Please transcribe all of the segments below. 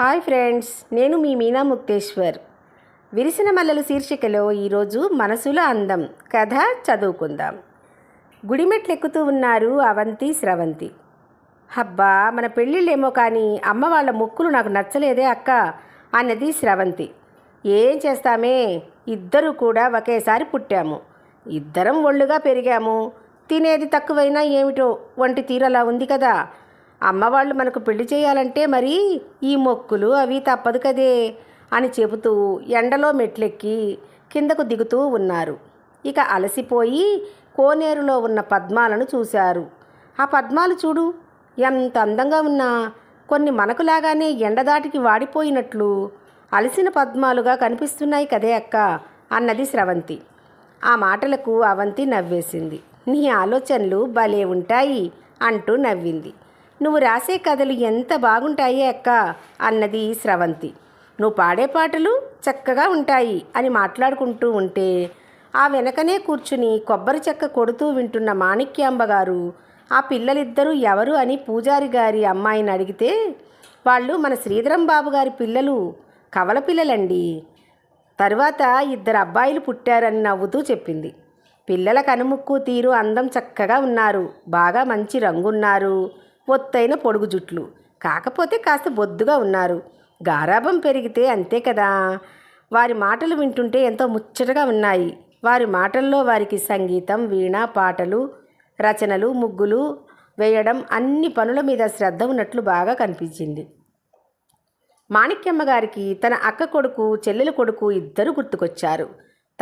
Hi friends నేను మీ మీనా ముక్తేశ్వర్. విరిసిన మల్లెలు శీర్షికలో ఈరోజు మనసుల అందం కథ చదువుకుందాం. గుడిమెట్లెక్కుతూ ఉన్నారు అవంతి స్రవంతి హబ్బా మన పెళ్ళిళ్ళేమో కానీ అమ్మ వాళ్ళ ముక్కులు నాకు నచ్చలేదే అక్క అన్నది స్రవంతి ఏం చేస్తామే? ఇద్దరు కూడా ఒకేసారి పుట్టాము. ఇద్దరం ఒళ్ళుగా పెరిగాము. తినేది తక్కువైనా ఏమిటో వంటి తీరలా ఉంది కదా. అమ్మవాళ్ళు మనకు పెళ్ళి చేయాలంటే మరి ఈ మొక్కులు అవి తప్పదు కదే అని చెబుతూ ఎండలో మెట్లెక్కి కిందకు దిగుతూ ఉన్నారు. ఇక అలసిపోయి కోనేరులో ఉన్న పద్మాలను చూశారు. ఆ పద్మాలు చూడు ఎంత అందంగా ఉన్నా కొన్ని మనకులాగానే ఎండదాటికి వాడిపోయినట్లు అలసిన పద్మాలుగా కనిపిస్తున్నాయి కదే అక్క అన్నది స్రవంతి. ఆ మాటలకు అవంతి నవ్వేసింది. నీ ఆలోచనలు భలే ఉంటాయి అంటూ నవ్వింది. నువ్వు రాసే కథలు ఎంత బాగుంటాయి అక్క అన్నది స్రవంతి. నువ్వు పాడే పాటలు చక్కగా ఉంటాయి అని మాట్లాడుకుంటూ ఉంటే ఆ వెనకనే కూర్చుని కొబ్బరి చెక్క కొడుతూ వింటున్న మాణిక్యాంబ గారు ఆ పిల్లలిద్దరూ ఎవరు అని పూజారి గారి అమ్మాయిని అడిగితే వాళ్ళు మన శ్రీధరం బాబు గారి పిల్లలు కవల పిల్లలండి. తరువాత ఇద్దరు అబ్బాయిలు పుట్టారని నవ్వుతూ చెప్పింది. పిల్లల కనుముక్కు తీరు అందం చక్కగా ఉన్నారు బాగా మంచి రంగున్నారు ఒత్తైన పొడుగు జుట్లు. కాకపోతే కాస్త బొద్దుగా ఉన్నారు. గారాభం పెరిగితే అంతే కదా. వారి మాటలు వింటుంటే ఎంతో ముచ్చటగా ఉన్నాయి. వారి మాటల్లో వారికి సంగీతం వీణ పాటలు రచనలు ముగ్గులు వేయడం అన్ని పనుల మీద శ్రద్ధ ఉన్నట్లు బాగా కనిపించింది. మాణిక్యమ్మ గారికి తన అక్క కొడుకు చెల్లెల కొడుకు ఇద్దరు గుర్తుకొచ్చారు.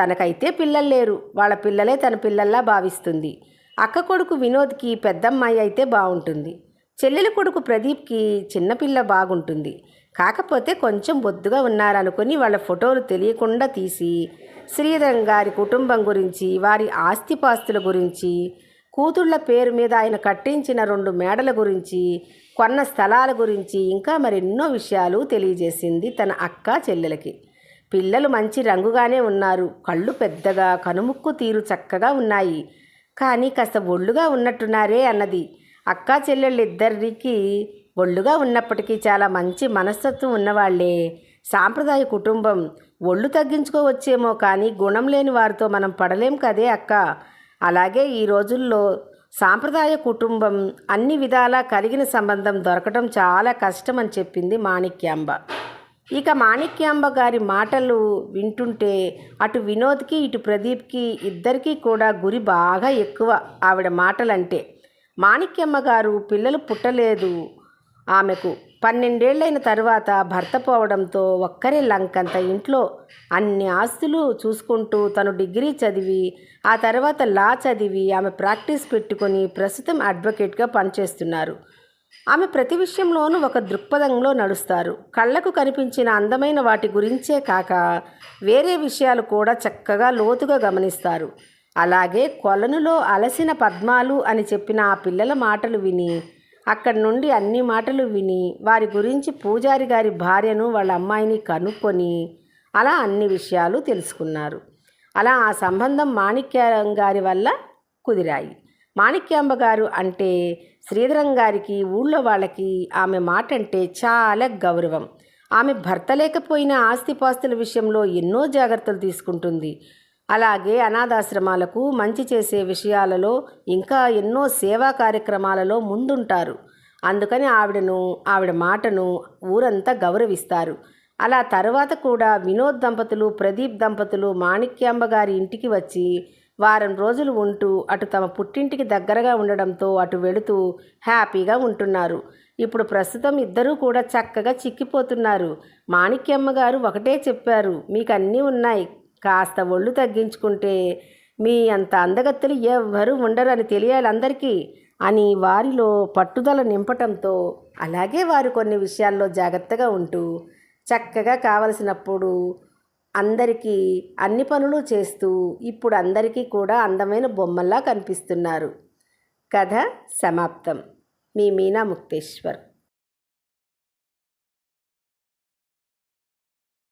తనకైతే పిల్లలు లేరు. వాళ్ళ పిల్లలే తన పిల్లల్లా భావిస్తుంది. అక్క కొడుకు వినోద్కి పెద్దమ్మాయి అయితే బాగుంటుంది చెల్లెల కొడుకు ప్రదీప్కి చిన్నపిల్ల బాగుంటుంది. కాకపోతే కొంచెం బొద్దుగా ఉన్నారనుకుని వాళ్ళ ఫోటోలు తెలియకుండా తీసి శ్రీధరం గారి కుటుంబం గురించి వారి ఆస్తిపాస్తుల గురించి కూతుళ్ళ పేరు మీద ఆయన కట్టించిన రెండు మేడల గురించి కొన్న స్థలాల గురించి ఇంకా మరెన్నో విషయాలు తెలియజేసింది తన అక్క చెల్లెలకి. పిల్లలు మంచి రంగుగానే ఉన్నారు. కళ్ళు పెద్దగా కనుముక్కు తీరు చక్కగా ఉన్నాయి. కానీ కాస్త ఒళ్ళుగా ఉన్నట్టున్నారే అన్నది. అక్కా చెల్లెళ్ళిద్దరికి ఒళ్ళుగా ఉన్నప్పటికీ చాలా మంచి మనస్తత్వం ఉన్నవాళ్ళే. సాంప్రదాయ కుటుంబం. ఒళ్ళు తగ్గించుకోవచ్చేమో కానీ గుణం లేని వారితో మనం పడలేం కదే అక్క. అలాగే ఈ రోజుల్లో సాంప్రదాయ కుటుంబం అన్ని విధాలా కలిగిన సంబంధం దొరకటం చాలా కష్టం అని చెప్పింది మాణిక్యాంబ. ఇక మాణిక్యాంబ గారి మాటలు వింటుంటే అటు వినోద్కి ఇటు ప్రదీప్కి ఇద్దరికీ కూడా గురి బాగా ఎక్కువ ఆవిడ మాటలంటే. మాణిక్యమ్మ గారు పిల్లలు పుట్టలేదు. ఆమెకు పన్నెండేళ్ళైన తర్వాత భర్త పోవడంతో ఒక్కరే లంకంత ఇంట్లో అన్ని ఆస్తులు చూసుకుంటూ తను డిగ్రీ చదివి ఆ తర్వాత లా చదివి ఆమె ప్రాక్టీస్ పెట్టుకొని ప్రస్తుతం అడ్వకేట్గా పనిచేస్తున్నారు. ఆమె ప్రతి విషయంలోనూ ఒక దృక్పథంలో నడుస్తారు. కళ్ళకు కనిపించిన అందమైన వాటి గురించే కాక వేరే విషయాలు కూడా చక్కగా లోతుగా గమనిస్తారు. అలాగే కొలనులో అలసిన పద్మాలు అని చెప్పిన ఆ పిల్లల మాటలు విని అక్కడి నుండి అన్ని మాటలు విని వారి గురించి పూజారి గారి భార్యను వాళ్ళ అమ్మాయిని కనుక్కొని అలా అన్ని విషయాలు తెలుసుకున్నారు. అలా ఆ సంబంధం మాణిక్యం గారి వల్ల కుదిరాయి. మాణిక్యాంబ గారు అంటే శ్రీధరం గారికి ఊళ్ళో వాళ్ళకి ఆమె మాట అంటే చాలా గౌరవం. ఆమె భర్త లేకపోయినా ఆస్తిపాస్తుల విషయంలో ఎన్నో జాగ్రత్తలు తీసుకుంటుంది. అలాగే అనాథాశ్రమాలకు మంచి చేసే విషయాలలో ఇంకా ఎన్నో సేవా కార్యక్రమాలలో ముందుంటారు. అందుకని ఆవిడను ఆవిడ మాటను ఊరంతా గౌరవిస్తారు. అలా తర్వాత కూడా వినోద్ దంపతులు ప్రదీప్ దంపతులు మాణిక్యాంబ గారి ఇంటికి వచ్చి వారం రోజులు ఉంటూ అటు తమ పుట్టింటికి దగ్గరగా ఉండడంతో అటు వెళుతూ హ్యాపీగా ఉంటున్నారు. ఇప్పుడు ప్రస్తుతం ఇద్దరూ కూడా చక్కగా చిక్కిపోతున్నారు. మాణిక్యమ్మ గారు ఒకటే చెప్పారు మీకు అన్నీ ఉన్నాయి. కాస్త ఒళ్ళు తగ్గించుకుంటే మీ అంత అందగత్తెలు ఎవ్వరూ ఉండరు అని తెలియాలి అందరికీ అని వారిలో పట్టుదల నింపటంతో అలాగే వారు కొన్ని విషయాల్లో జాగ్రత్తగా ఉంటూ చక్కగా కావలసినప్పుడు అందరికీ అన్ని పనులు చేస్తూ ఇప్పుడు అందరికీ కూడా అందమైన బొమ్మల్లా కనిపిస్తున్నారు. కథ సమాప్తం. మీ మీనా ముక్తేశ్వర్.